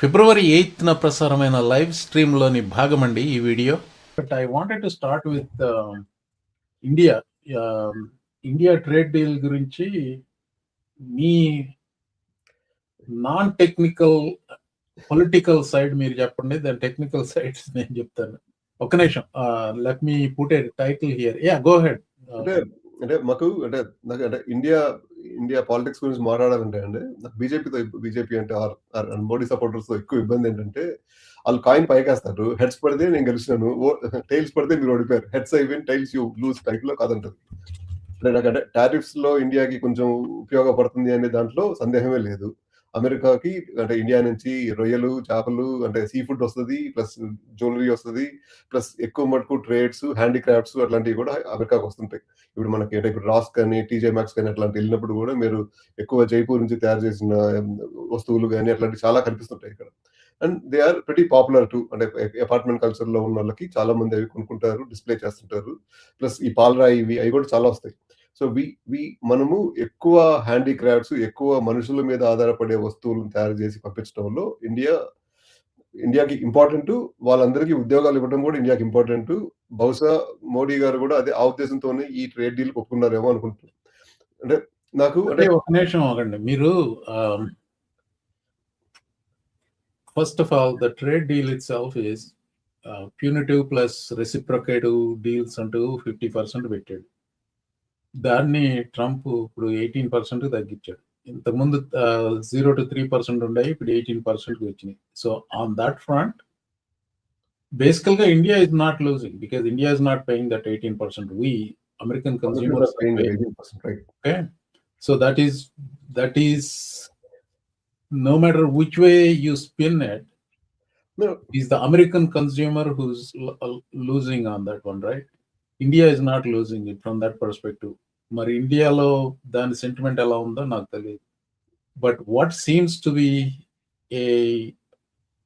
ఫిబ్రవరి ఎయిత్న ప్రసారమైన లైవ్ స్ట్రీమ్లోని భాగమండి ఈ video. But I wanted to start with India India trade deal గురించి మీ నాన్ టెక్నికల్ పొలిటికల్ సైడ్ మీరు చెప్పండి దాని టెక్నికల్ సైడ్స్ నేను చెప్తాను. ఒక్క నిమిషం. Let me put a title here yeah go ahead అంటే మాకు అంటే నాకు అంటే ఇండియా ఇండియా పాలిటిక్స్ గురించి మాట్లాడాలంటే అండి నాకు బీజేపీతో బీజేపీ అంటే ఆర్ ఆర్ మోడీ సపోర్టర్స్తో ఎక్కువ ఇబ్బంది ఏంటంటే వాళ్ళు కాయిన్ పైకేస్తారు. హెడ్స్ పడితే నేను గెలిచినాను. టైల్స్ పడితే మీరు ఓడిపోయారు. హెడ్స్ అయిపోయిన టైల్స్ యూ లూజ్ టైప్లో కాదంటారు అంటే నాకు అంటే టారిఫ్స్లో ఇండియాకి కొంచెం ఉపయోగపడుతుంది అనే దాంట్లో సందేహమే లేదు. అమెరికాకి అంటే ఇండియా నుంచి రొయ్యలు చేపలు అంటే సీ ఫుడ్ వస్తుంది ప్లస్ జ్యువెలరీ వస్తుంది ప్లస్ ఎక్కువ మటుకు ట్రేడ్స్ హ్యాండిక్రాఫ్ట్స్ అట్లాంటివి కూడా అమెరికాకి వస్తుంటాయి. ఇప్పుడు మనకి అంటే ఇప్పుడు రాస్ కానీ టీజే మ్యాక్స్ కానీ అట్లాంటి వెళ్ళినప్పుడు కూడా మీరు ఎక్కువ జైపూర్ నుంచి తయారు చేసిన వస్తువులు కానీ అట్లాంటివి చాలా కనిపిస్తుంటాయి ఇక్కడ. And they are very popular to అంటే అపార్ట్మెంట్ కల్చర్లో ఉన్న వాళ్ళకి చాలా మంది అవి కొనుక్కుంటారు డిస్ప్లే చేస్తుంటారు. ప్లస్ ఈ పాలరాయి ఇవి అవి కూడా చాలా వస్తాయి. సో వి వి మనము ఎక్కువ హ్యాండీక్రాఫ్ట్స్ ఎక్కువ మనుషుల మీద ఆధారపడే వస్తువులను తయారు చేసి పంపించడంలో ఇండియా ఇండియాకి ఇంపార్టెంట్ వాళ్ళందరికీ ఉద్యోగాలు ఇవ్వడం కూడా ఇండియాకి ఇంపార్టెంట్. బహుశా మోడీ గారు కూడా అదే ఆ ఉద్దేశంతోనే ఈ ట్రేడ్ డీల్ ఒప్పుకున్నారేమో అనుకుంటున్నారు అంటే నాకు అంటే ఒక నిమిషం ఆగండి. మీరు first of all the trade deal itself is punitive plus reciprocative deals అంటూ ఫిఫ్టీ పర్సెంట్ పెట్టాడు. దాన్ని ట్రంప్ ఇప్పుడు ఎయిటీన్ పర్సెంట్ తగ్గించాడు ఇంతకుముందు జీరో టు త్రీ పర్సెంట్ ఉన్నాయి ఇప్పుడు ఎయిటీన్ పర్సెంట్ వచ్చినాయి సో ఆన్ దట్ ఫ్రంట్ బేసికల్గా India is not losing because India is not paying that eighteen percent we American consumers okay so that is that is no matter which way you spin it, No. is the American consumer who's lo- losing on that one, right? India is not losing it from that perspective. మరి ఇండియాలో దాని sentiment ఎలా ఉందో నాకు తెలియదు. But what seems to be a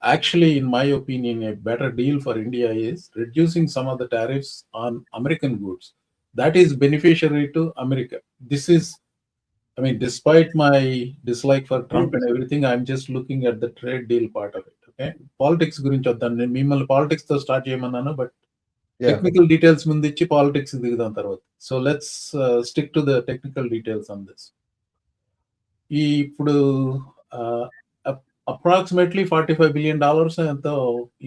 actually in my opinion a better deal for India is reducing some of the tariffs on American goods that is beneficiary to America this is I mean, despite my dislike for Trump and everything, I'm just looking at the trade deal part of it. Okay, politics గురించి వద్దాను నేను మిమ్మల్ని పాలిటిక్స్తో start చేయమన్నాను but technical details ముందు ఇచ్చి politics దిగుదాం తర్వాత. So let's stick to the technical details on this ఈ ఇప్పుడు approximately forty five billion dollars ఎంతో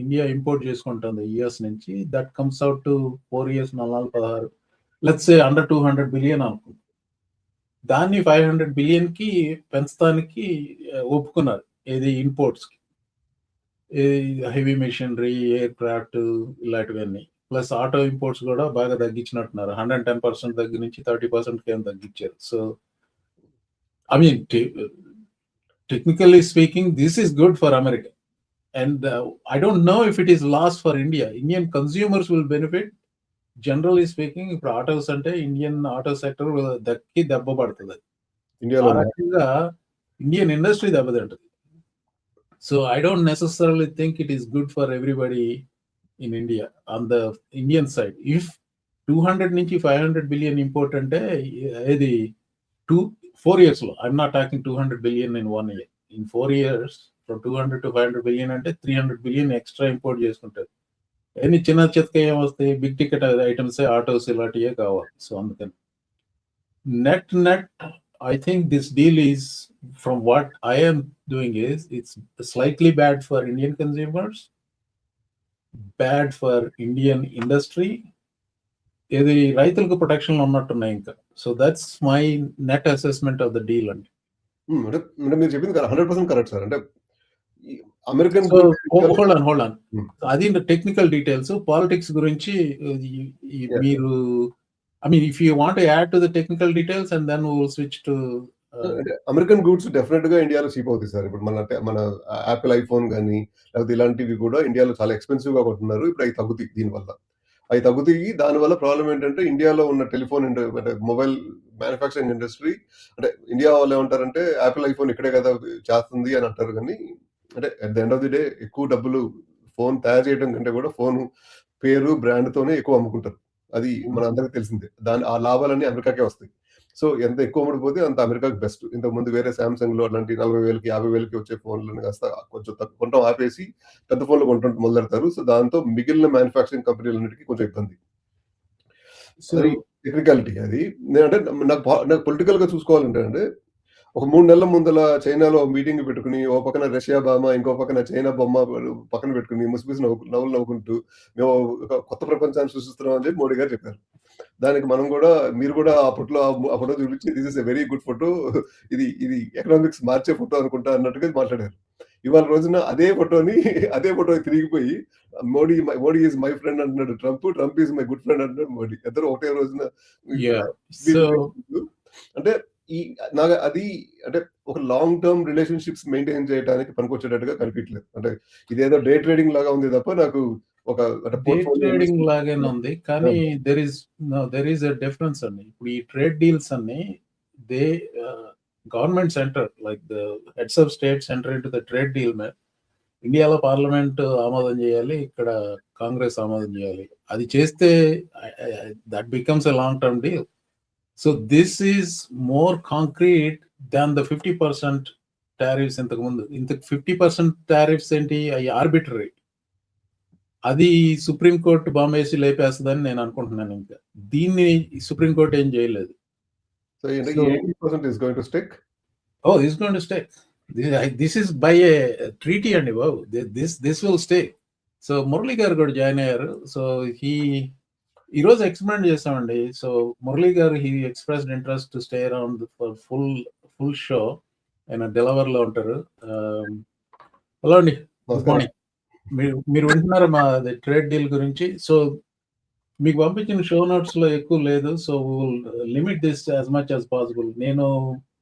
ఇండియా ఇంపోర్ట్ చేసుకుంటుంది ఇయర్స్ నుంచి. That comes out to four years నాలుగు పదహారు. Let's under two hundred billion అనుకుంటుంది దాన్ని ఫైవ్ హండ్రెడ్ బిలియన్కి పెంచడానికి uh, ఒప్పుకున్నారు ఏది ఇంపోర్ట్స్కి హెవీ మెషినరీ ఎయిర్ క్రాఫ్ట్ ఇలాంటివన్నీ. ప్లస్ ఆటో ఇంపోర్ట్స్ కూడా బాగా తగ్గించినట్టున్నారు. హండ్రెడ్ టెన్ పర్సెంట్ దగ్గర నుంచి థర్టీ పర్సెంట్ ఏం తగ్గించారు. So I mean technically speaking this is good for America and I don't know if it is loss for India Indian consumers will benefit generally speaking ఇప్పుడు autos అంటే Indian auto sector దక్కి దెబ్బ పడుతుంది. రకంగా Indian industry దెబ్బతింటుంది. So I don't necessary think it is good for everybody in India on the Indian side if two hundred నుంచి five hundred billion import అంటే ఏది టూ ఫోర్ ఇయర్స్లో I'm not talking two hundred billion in one year in four years from two hundred to five hundred billion అంటే three hundred billion extra import చేసుకుంటారు. ఎన్ని చిన్న చితక ఏమొస్తాయి బిగ్ టికెట్ ఐటమ్స్ ఆటోస్ ఇలాంటివే కావాలి. సో అందుకని. Net net I think this deal is from what I'm doing is it's slightly bad for Indian consumers bad for Indian industry ఇది రైతులకు ప్రొటెక్షన్ ఉన్నట్టున్నాయి ఇంకా. So that's my net assessment of the deal అండి. అంటే అంటే మీరు చెప్పింది hundred percent correct sir. అంటే American hold on hold on Hmm. అది టెక్నికల్ డీటెయిల్స్ పాలిటిక్స్ గురించి. మీరు I mean if you want add to the technical details and then will switch to American goods డెఫినెట్గా ఇండియాలో చీప్ అవుతాయి sir. ఇప్పుడు మన మన యాపిల్ ఐఫోన్ కానీ లేకపోతే ఇలాంటివి కూడా ఇండియాలో చాలా ఎక్స్పెన్సివ్గా కొంటున్నారు. ఇప్పుడు అవి తగ్గుతాయి దీనివల్ల. అవి తగ్గుతాయి. దానివల్ల ప్రాబ్లం ఏంటంటే ఇండియాలో ఉన్న టెలిఫోన్ అంటే మొబైల్ మ్యానుఫ్యాక్చరింగ్ ఇండస్ట్రీ అంటే ఇండియా వాళ్ళు ఏమంటారంటే యాపిల్ ఐఫోన్ ఇక్కడే కదా చేస్తుంది అని అంటారు కానీ అంటే at the end of the day ఎక్కువ డబ్బులు ఫోన్ తయారు చేయడం కంటే కూడా ఫోన్ పేరు బ్రాండ్ తోనే ఎక్కువ అమ్ముకుంటారు. అది మన అందరికీ తెలిసిందే. దాని ఆ లాభాలన్నీ అమెరికాకే వస్తాయి. సో ఎంత ఎక్కువ అమ్ముడుపోతే అంత అమెరికాకి బెస్ట్ ఇంతకు ముందు వేరే సామ్సంగ్లో అట్లాంటి నలభై వేలకి యాభై వేలకి వచ్చే ఫోన్లను కాస్త కొంచెం తక్కువ కొనడం ఆపేసి పెద్ద ఫోన్లు కొంటుంటే మొదలెడతారు. సో దాంతో మిగిలిన మ్యానుఫాక్చరింగ్ కంపెనీలన్నిటికీ కొంచెం ఇబ్బంది. సో అది టెక్నికాలిటీ అది. నేనంటే నాకు నాకు పొలిటికల్గా చూసుకోవాలంటే అంటే ఒక మూడు నెలల ముందల చైనాలో మీటింగ్ పెట్టుకుని ఓ పక్కన రష్యా బామ ఇంకో పక్కన చైనా బొమ్మ పక్కన పెట్టుకుని ముసిపిసి నవ్వు నవ్వులు నవ్వుకుంటూ మేము ఒక కొత్త ప్రపంచాన్ని సృష్టిస్తున్నాం అని చెప్పి మోడీ గారు చెప్పారు. దానికి మనం కూడా మీరు కూడా ఆ ఫోటోలో ఆ ఫోటో చూపించి this is a very good photo ఇది ఇది ఎకనామిక్స్ మార్చే ఫోటో అనుకుంటా అన్నట్టుగా మాట్లాడారు. ఇవాళ రోజున అదే ఫోటోని అదే photo తిరిగిపోయి Modi Modi is my friend అంటున్నాడు Trump. Trump is my good friend అంటున్నాడు మోడీ. ఇద్దరు ఒకటే రోజున అంటే ఈ నాకు అది అంటే ఒక లాంగ్ టర్మ్ రిలేషన్షిప్స్ మెయింటైన్ చేయడానికి పనికొచ్చేటట్టుగా కనిపించలేదు. అంటే ఇదేదో డే ట్రేడింగ్ లాగా ఉంది తప్ప నాకు ఒక ట్రేడింగ్ లాగానే ఉంది కానీ there is there is a difference అండి ఇప్పుడు ఈ ట్రేడ్ డీల్స్ అన్ని they government centre like the heads of state centre into the trade deal మే. ఇండియాలో పార్లమెంట్ ఆమోదం చేయాలి ఇక్కడ కాంగ్రెస్ ఆమోదం చేయాలి. అది చేస్తే that becomes a long term deal so this is more concrete than the fifty percent tariffs ఇంతకు ముందు. ఇంత ఫిఫ్టీ పర్సెంట్ టారిఫ్స్ ఏంటి? అవి ఆర్బిటరీ అది సుప్రీంకోర్టు బాంబేసి లేపేస్తుందని నేను అనుకుంటున్నాను ఇంకా. దీన్ని సుప్రీంకోర్టు ఏం చేయలేదు. Percent is going to oh stay this is by a treaty అండి బాబు. This this will stay so Murali garu కూడా జాయిన్ అయ్యారు. సో హీ ఈరోజు ఎక్స్ప్లెయిన్ చేసామండి so Murali garu he expressed interest to stay around for full full show ఆయన డెలవర్లో ఉంటారు. Hello అండి. Good morning మీరు మీరు వింటున్నారా మా ట్రేడ్ డీల్ గురించి. సో మీకు పంపించిన షో నోట్స్లో ఎక్కువ లేదు. So limit this as much as possible నేను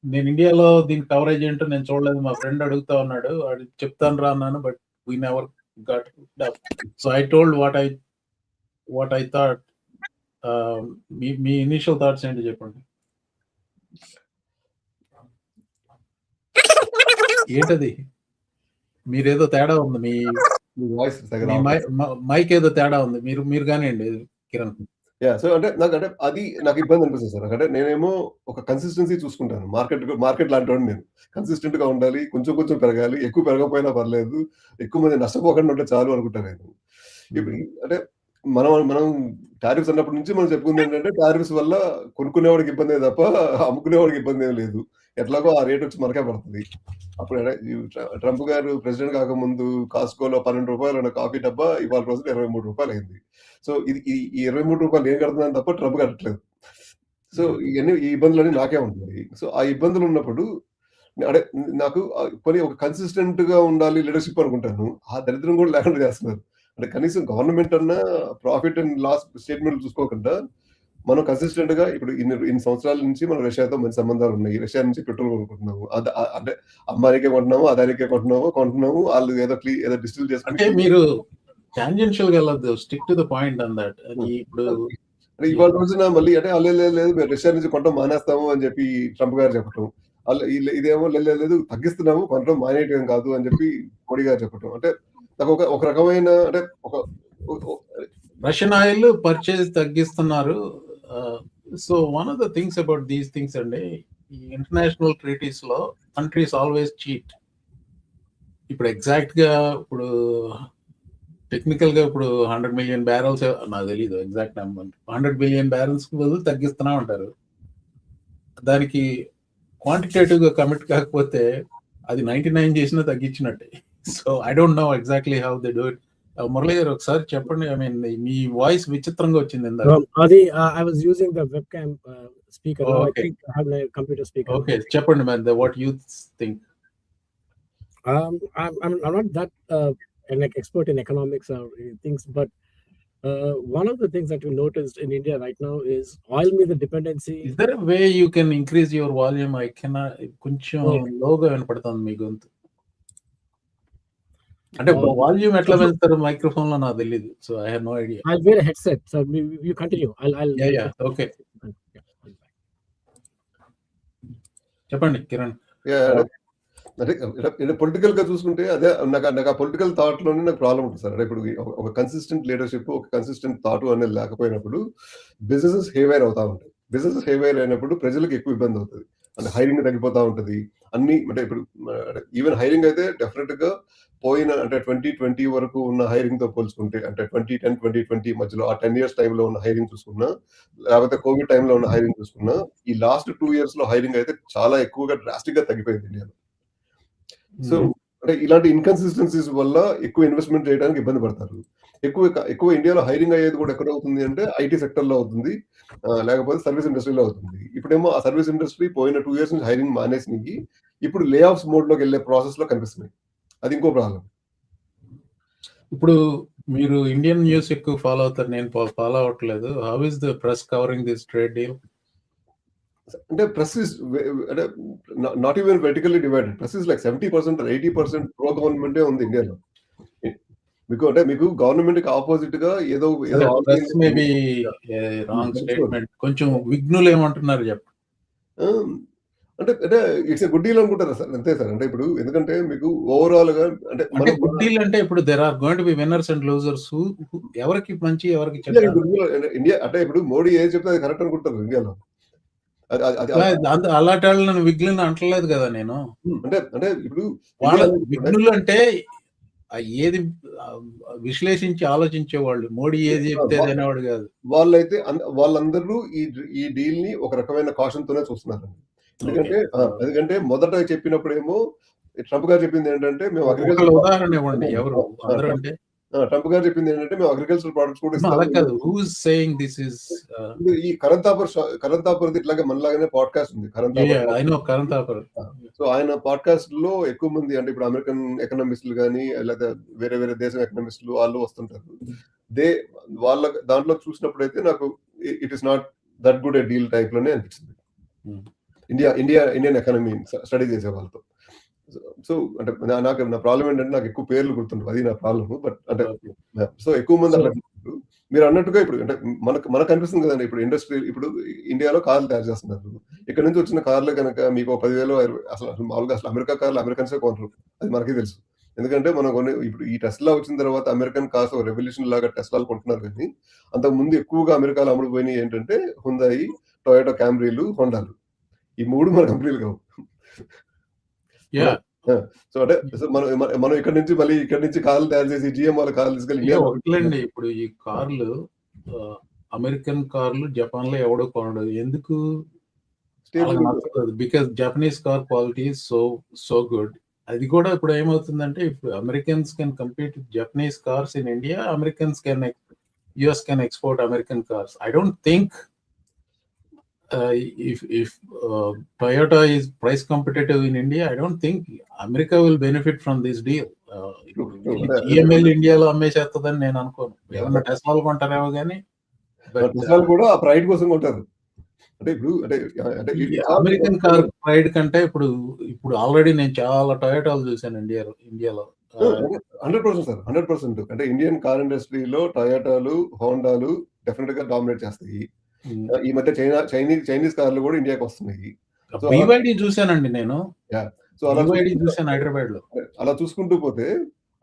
నేను ఇండియాలో దీని కవరేజ్ ఏంటో నేను చూడలేదు. మా ఫ్రెండ్ అడుగుతా ఉన్నాడు. వాడు చెప్తాను రా అన్నాను but we never got so I told what I what I thought మీ మీ ఇనిషియల్ థాట్స్ ఏంటి చెప్పండి? ఏంటది? మీరేదో తేడా ఉంది. మీ వాయిస్ మైక్ ఏదో తేడా ఉంది. మీరు మీరు కానివ్వండి కిరణ్. యా సో అంటే నాకు అంటే అది నాకు ఇబ్బంది అనిపిస్తుంది సార్. అంటే నేనేమో ఒక కన్సిస్టెన్సీ చూసుకుంటాను. మార్కెట్ మార్కెట్ లాంటి నేను. కన్సిస్టెంట్గా ఉండాలి కొంచెం కొంచెం పెరగాలి. ఎక్కువ పెరగకపోయినా పర్లేదు. ఎక్కువ మంది నష్టపోకుండా ఉంటే చాలు అనుకుంటాను నేను. ఇప్పుడు ఈ- అంటే మనం మనం టారిఫ్స్ అన్నప్పటి నుంచి మనం చెప్పుకుంది ఏంటంటే టారిఫ్స్ వల్ల కొనుక్కునేవాడికి ఇబ్బంది తప్ప అమ్ముకునేవాడికి ఇబ్బంది ఏం లేదు. ఎట్లాగో ఆ రేట్ వచ్చి మనకే పడుతుంది. అప్పుడు అంటే ట్రంప్ గారు ప్రెసిడెంట్ కాకముందు కాస్కోలో పన్నెండు రూపాయలు ఉన్న కాఫీ డబ్బా ఇవాళ రోజున ఇరవై మూడు రూపాయలు అయింది సో ఇది ఈ- ఇరవై మూడు రూపాయలు ఏం కడుతున్నాను తప్ప ట్రంప్ కట్టట్లేదు. సో ఇవన్నీ ఈ ఇబ్బందులన్నీ నాకే ఉంటాయి సో ఆ ఇబ్బందులు ఉన్నప్పుడు అంటే నాకు కొన్ని ఒక కన్సిస్టెంట్గా ఉండాలి లీడర్షిప్ అనుకుంటాను. ఆ దరిద్రం కూడా లేకుండా చేస్తున్నారు. అంటే కనీసం గవర్నమెంట్ అన్న ప్రాఫిట్ అండ్ లాస్ స్టేట్మెంట్ చూసుకోకుండా మనం కన్సిస్టెంట్గా ఇప్పుడు ఇన్ని ఇన్ని సంవత్సరాల నుంచి మనం రష్యాతో మంచి సంబంధాలు ఉన్నాయి. రష్యా నుంచి పెట్రోల్ కొనుక్కుంటున్నాము. అంటే అమ్మాయికే కొంటున్నాము అదానికే కొంటున్నాము కొంటున్నాము వాళ్ళు ఏదో క్లీ ఏదో డిస్టిల్ అంటే చేసుకుంటే మీరు టాంజెన్షియల్గా వెళ్ళదు stick to the point on that ఇప్పుడు ఇవాళ రోజున మళ్ళీ అంటే "ఆ, లేదు లేదు, మేము రష్యా నుంచి కొనడం మానేస్తాము అని చెప్పి ట్రంప్ గారు చెప్పటం. వాళ్ళు ఇదేమో "లేదు, లేదు తగ్గిస్తున్నాము కొనడం మానేయటం కాదు అని చెప్పి మోడీ గారు చెప్పటం. అంటే నాకు ఒక ఒక రకమైన అంటే ఒక- Russian oil purchase తగ్గిస్తున్నారు. So one of the things about these things అండి ఈ ఇంటర్నేషనల్ ట్రీటీస్లో కంట్రీస్ ఆల్వేస్ చీట్ ఇప్పుడు ఎగ్జాక్ట్గా ఇప్పుడు టెక్నికల్గా ఇప్పుడు హండ్రెడ్ మిలియన్ బ్యారల్స్ నాకు తెలియదు exact number hundred million barrels బదులు తగ్గిస్తూనే ఉంటారు. దానికి క్వాంటిటేటివ్గా కమిట్ కాకపోతే అది నైన్టీ నైన్ చేసినా తగ్గించినట్టే. So I don't know exactly how they do it Murali గారు ఒకసారి చెప్పండి ఐ మీన్ మీ వాయిస్ విచిత్రంగా వచ్చింది ఇందాక Um, Adi, uh, I was using the webcam uh, speaker. Oh, now okay. I think I have my computer speaker. Okay చెప్పండి man what you think Um, I'm, I'm, I'm not that uh, an like expert in economics or uh, things, but uh, one of the things that we noticed in India right now is oil మీద dependency. Is there way you can increase your volume I can కొంచెం Okay. లోగా వినపడుతుంది మీ గొంతు అంటే volume ఎట్లా పెంచుతారు మైక్రోఫోన్లో నాకు తెలియదు so I have no idea. a headset, so you, you continue. I'll, I'll. Yeah yeah okay. చెప్పండి కిరణ్. అంటే పొలిటికల్గా చూసుకుంటే అదే నాకు నాకు ఆ పొలిటికల్ థాట్లోనే నాకు ప్రాబ్లం ఉంటుంది సార్. అంటే ఇప్పుడు ఒక- కన్సిస్టెంట్ లీడర్షిప్ ఒక కన్సిస్టెంట్ థాట్ అనేది లేకపోయినప్పుడు బిజినెసెస్ హేవైర్ అవుతా ఉంటాయి. బిజినెస్ ఫెయిల్ అయినప్పుడు ప్రజలకు ఎక్కువ ఇబ్బంది అవుతుంది. అంటే హైరింగ్ తగ్గిపోతా ఉంటది. అన్ని అంటే ఇప్పుడు ఈవెన్ హైరింగ్ అయితే డెఫినెట్గా పోయిన అంటే ట్వంటీ ట్వంటీ వరకు ఉన్న హైరింగ్తో పోల్చుకుంటే అంటే ట్వంటీ టెన్ ట్వంటీ ట్వంటీ మధ్యలో ఆ టెన్ ఇయర్స్ టైంలో ఉన్న హైరింగ్ చూసుకున్నా లేకపోతే కోవిడ్ టైంలో ఉన్న హైరింగ్ చూసుకున్నా ఈ లాస్ట్ టూ ఇయర్స్లో హైరింగ్ అయితే చాలా ఎక్కువగా డ్రాస్టిక్గా తగ్గిపోయింది ఇండియాలో. సో అంటే ఇలాంటి ఇన్కన్సిస్టెన్సీస్ వల్ల ఎక్కువ ఇన్వెస్ట్మెంట్ చేయడానికి ఇబ్బంది పడతారు. ఎక్కువ ఎక్కువ ఇండియాలో హైరింగ్ అయ్యేది కూడా ఎక్కడ అవుతుంది అంటే ఐటీ సెక్టర్లో అవుతుంది లేకపోతే సర్వీస్ ఇండస్ట్రీలో అవుతుంది. ఇప్పుడేమో ఆ సర్వీస్ ఇండస్ట్రీ పోయిన టూ ఇయర్స్ నుంచి హైరింగ్ మానేసి ఇప్పుడు లే ఆఫ్స్ మోడ్లోకి వెళ్ళే ప్రాసెస్లో కనిపిస్తున్నాయి. అది ఇంకో ప్రాబ్లం. ఇప్పుడు మీరు ఇండియన్ న్యూస్ ఎక్కువ ఫాలో అవుతారు. నేను ఫాలో అవ్వట్లేదు. How is the press covering this trade deal అంటే ప్రెస్ ఇస్ అంటే not even vertically divided press is like seventy percent eighty percent pro గవర్నమెంటే ఉంది ఇండియాలో మీకు అంటే మీకు గవర్నమెంట్కి ఆపోజిట్గా ఏదో ఏదో ప్రెస్ మేబీ రాంగ్ స్టేట్మెంట్ కొంచెం విఘ్నులు ఏమంటున్నారు చెప్పు ఆ, అంటే అంటే ఇట్స్ గుడ్ డీల్ అనుకుంటారా సార్? అంతే సార్. అంటే ఇప్పుడు ఎందుకంటే మీకు ఓవరాల్గా అంటే అంటే మనం- గుడ్ డీల్ అంటే ఇప్పుడు there are going to be winners and losers ఎవరికి మంచి ఎవరికి అంటే ఇండియా అంటే ఇప్పుడు మోడీ ఏం చెప్తే అది కరెక్ట్ అనుకుంటారు ఇండియాలో అలాంటి వాళ్ళు నన్ను విఘ్నులు అంటలేదు కదా నేను. అంటే అంటే ఇప్పుడు వాళ్ళ విఘ్నులు అంటే ఏది విశ్లేషించి ఆలోచించే వాళ్ళు. మోడీ ఏది చెప్తే అనేవాడు కాదు. వాళ్ళైతే వాళ్ళందరూ ఈ ఈ డీల్ని ఒక రకమైన కాషన్ తోనే చూస్తున్నారు ఎందుకంటే ఎందుకంటే మొదట చెప్పినప్పుడేమో ట్రంప్ గారు చెప్పింది ఏంటంటే మేము అగ్రికల్చర్ ఉదాహరణ ఇవ్వండి ఎవరు? అందరూ అంటే? ట్రంప్ గారు చెప్పింది ఏంటంటే మేము అగ్రికల్చర్ ప్రొడక్ట్స్ కూడా సేయింగ్ దిస్ ఇస్ ఈ కరణ్ తాపర్ కరణ్ తాపర్ ఇట్లాగే మనలాగానే పాడ్కాస్ట్ ఉంది. Karan Thapar I know current offer so ఆయన పాడ్కాస్ట్లో ఎక్కువ మంది అంటే ఇప్పుడు అమెరికన్ ఎకనామిస్టులు కానీ లేదా వేరే వేరే దేశం ఎకనామిస్టులు వాళ్ళు వస్తుంటారు. దే వాళ్ళ దాంట్లో చూసినప్పుడు అయితే నాకు it is not that good a deal టైప్లోనే అనిపించింది Hmm. India India Indian economy study చేసే వాళ్ళతో. సో అంటే నాకు నా ప్రాబ్లం ఏంటంటే నాకు ఎక్కువ పేర్లు గుర్తుండవు. అది నా ప్రాబ్లమ్ బట్ అంటే సో ఎక్కువ మంది అట్లా. మీరు అన్నట్టుగా ఇప్పుడు అంటే మనకు మనకు కనిపిస్తుంది కదండి. ఇప్పుడు ఇండస్ట్రీ ఇప్పుడు ఇండియాలో కార్లు తయారు చేస్తున్నారు. ఇక్కడ నుంచి వచ్చిన కార్లు కనుక మీకు పదివేలు అసలు అసలు మామూలుగా అసలు అమెరికా కార్లు అమెరికన్సే కొనరు. అది మనకి తెలుసు. ఎందుకంటే మనం కొన్ని ఇప్పుడు ఈ టెస్లా వచ్చిన తర్వాత అమెరికన్ కార్స్ రెవల్యూషన్ లాగా టెస్లాలు కొంటున్నారు కానీ అంతకు ముందు ఎక్కువగా అమెరికాలో అమ్ముడుపోయినాయి ఏంటంటే హుందాయి టొయోటో క్యామ్రీలు హోండాలు ఈ మూడు మన కంపెనీలు కావు. యా సో అంటే మనం మన- ఇక్కడ నుంచి మళ్ళీ ఇక్కడ నుంచి కార్లు తయారు చేసి జిఎం వాళ్ళ కార్లు తీసుకెళ్ళి ఇప్పుడు ఈ కార్లు అమెరికన్ కార్లు జపాన్లో ఎవడో కొనడు. ఎందుకు? Because Japanese car quality so so good అది కూడా ఇప్పుడు ఏమవుతుందంటే ఇప్పుడు Americans can compete Japanese cars in India Americans can US can export American cars I don't think if if Toyota is price competitive in India I don't think America will benefit from this deal జిఎంఎల్ ఇండియాలో అమ్మేసేస్తుందని నేను అనుకోను. ఏమన్నా టెస్లాలు కొంటారేమో కానీ టెస్లాలు కూడా ఆ pride కోసం కొంటారు. అంటే ఇప్పుడు అంటే అమెరికన్ కార్ ప్రైడ్ కంటే ఇప్పుడు ఇప్పుడు ఆల్రెడీ నేను చాలా టొయోటాలు చూశాను ఇండియాలో ఇండియాలో hundred percent sir hundred percent అంటే ఇండియన్ కార్ ఇండస్ట్రీలో టయోటాలు హోండాలు డెఫినెట్గా డామినేట్ చేస్తాయి. ఈ మధ్య చైనా చైనీస్ చైనీస్ కార్లు కూడా ఇండియాకి వస్తున్నాయి. బీవైడి చూశానండి నేను. సో అలా చూశాను హైదరాబాద్లో అలా చూసుకుంటూ పోతే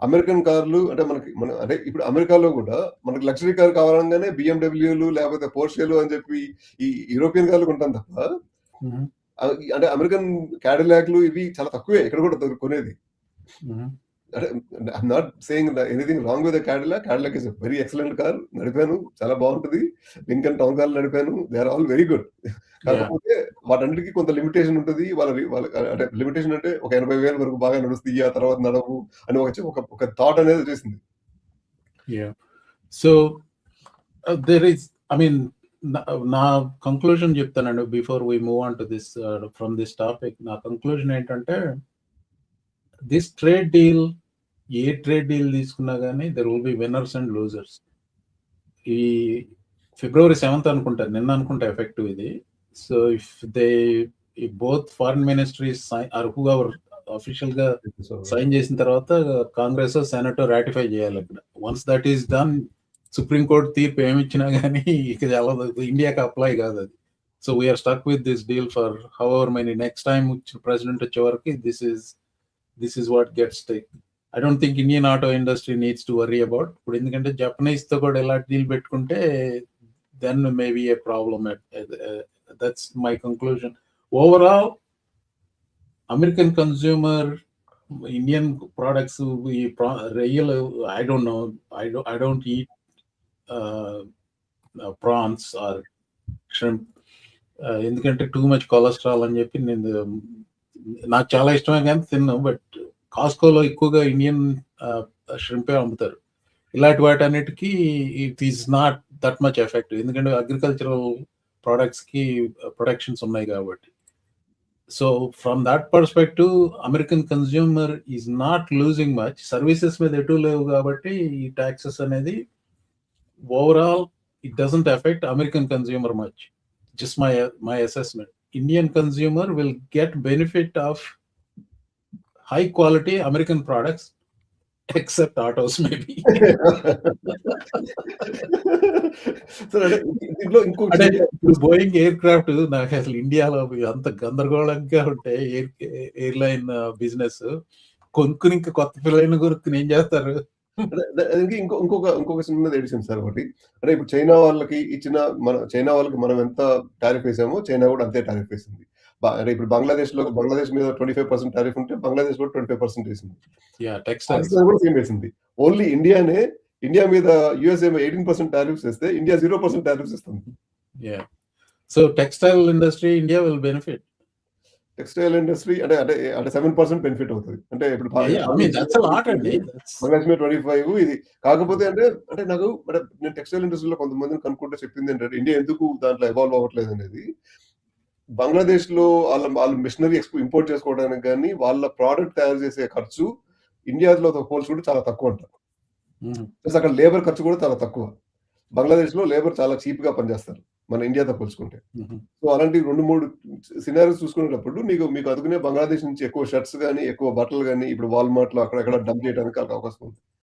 అమెరికన్ కార్లు అంటే మనకి మన అంటే ఇప్పుడు అమెరికాలో కూడా మనకి లగ్జరీ కార్ కావాలంగానే బిఎండబ్ల్యూలు లేకపోతే పోర్షేలు అని చెప్పి ఈ యూరోపియన్ కార్లు కొంటాం తప్ప అంటే అమెరికన్ క్యాడిలాక్లు ఇవి చాలా తక్కువే ఇక్కడ కూడా కొనేది. I'm not saying anything wrong with Cadillac Cadillac is very excellent car నడిపాను. చాలా బాగుంటుంది. Lincoln town car నడిపాను. They are all very good కాకపోతే వాటన్నిటికీ కొంత లిమిటేషన్ ఉంటుంది. వాళ్ళ వాళ్ళ అంటే లిమిటేషన్ అంటే ఒక ఎనభై వేల వరకు బాగా నడుస్తాయి ఆ తర్వాత నడవు అని ఒక ఒక థాట్ అనేది వచ్చేసింది. Yeah. So uh, there is, I mean, నా- నా కంక్లూజన్ చెప్తానండి before we move on to this from this topic నా కంక్లూజన్ ఏంటంటే this trade deal a trade deal తీసుకున్నా కానీ there will be winners and losers ఈ ఫిబ్రవరి సెవెంత్ అనుకుంటారు నిన్న అనుకుంటా ఎఫెక్టివ్ ఇది. So if they both foreign ministries are who our అఫీషియల్గా సైన్ చేసిన తర్వాత కాంగ్రెస్ సెనెట్ రాటిఫై చేయాలి అక్కడ. Once that is done supreme court తీర్పు ఏమి ఇచ్చినా కానీ ఇక ఇండియాకి అప్లై కాదు అది. So we are stuck with this deal for however many next time president వచ్చే వరకు this is this is what gets take I don't think Indian auto industry needs to worry about ఇప్పుడు ఎందుకంటే జపనీస్తో కూడా ఎలా deal పెట్టుకుంటే then maybe a problem that's my conclusion. Overall, American consumer, Indian products, we pro- real. I don't know. I don't. I don't eat uh, uh, prawns or shrimp. Uh, ఎందుకంటే too much cholesterol అని చెప్పి నేను నాకు చాలా ఇష్టమే కానీ తిన్నాను but కాస్కోలో ఎక్కువగా ఇండియన్ షింపే అమ్ముతారు. ఇలాంటి వాటన్నిటికీ it is not that much effect. ఎందుకంటే అగ్రికల్చరల్ ప్రొడక్ట్స్కి ప్రొడక్షన్స్ ఉన్నాయి కాబట్టి. So from that perspective American consumer is not losing much. Services మీద ఎటు లేవు కాబట్టి ఈ ట్యాక్సెస్ అనేది overall it doesn't effect American consumer much. Just my my assessment. Indian consumer will get benefit of high quality american products except autos maybe. ఇప్పుడు Boeing aircraft నాకు అసలు ఇండియాలో అంత గందరగోళంగా ఉంటే ఎయిర్ ఎయిర్లైన్ బిజినెస్ కొనుక్కుని ఇంకా కొత్త పిల్లలైన కొనుక్కుని ఏం చేస్తారు? అంటే దానికి ఇంకో ఇంకొక ఇంకొక చిన్నది ఎడిషన్ సార్ ఒకటి. అంటే ఇప్పుడు చైనా వాళ్ళకి ఇచ్చిన మన చైనా వాళ్ళకి మనం ఎంత టారిఫ్ వేసామో చైనా కూడా అంతే టారిఫ్ వేసింది. అంటే ఇప్పుడు బంగ్లాదేశ్లో బంగ్లాదేశ్ మీద ట్వంటీ ఫైవ్ పర్సెంట్ టారిఫ్ ఉంటే బంగ్లాదేశ్ కూడా ట్వంటీ ఫైవ్ పర్సెంట్ వేసింది. పాకిస్తాన్ కూడా సేమ్ వేసింది. ఓన్లీ ఇండియానే ఇండియా మీద యుఎస్ఏ ఎయిటీన్ పర్సెంట్ టారిఫ్స్ వేస్తే ఇండియా జీరో పర్సెంట్ టారిఫ్స్ ఇస్తుంది. So textile industry India will benefit. Textile industry అంటే అంటే అంటే సెవెన్ పర్సెంట్ బెనిఫిట్ అవుతుంది. అంటే ఇప్పుడు ట్వంటీ ఫైవ్ ఇది. కాకపోతే అంటే అంటే నాకు అంటే నేను టెక్స్టైల్ ఇండస్ట్రీలో కొంతమందిని కనుక్కుంటే చెప్పింది ఏంటంటే ఇండియా ఎందుకు దాంట్లో ఎవాల్వ్ అవ్వట్లేదు అనేది. బంగ్లాదేశ్లో వాళ్ళ వాళ్ళ మిషనరీ ఎక్స్పో ఇంపోర్ట్ చేసుకోవడానికి కానీ వాళ్ళ ప్రోడక్ట్ తయారు చేసే ఖర్చు ఇండియాలో పోల్చుకుంటే చాలా తక్కువ అంటారు. ప్లస్ అక్కడ లేబర్ ఖర్చు కూడా చాలా తక్కువ. బంగ్లాదేశ్లో లేబర్ చాలా చీప్గా పనిచేస్తారు. మన ఇండియాతో పోల్చుకుంటే. సో అలాంటి రెండు మూడు సినారీస్ చూసుకునేటప్పుడు మీకు మీకు అందుకునే బంగ్లాదేశ్ నుంచి ఎక్కువ షర్ట్స్ కానీ ఎక్కువ బట్టలు కానీ ఇప్పుడు వాల్మార్ట్లో అక్కడక్కడ డంప్ చేయడానికి అవకాశం ఉంది.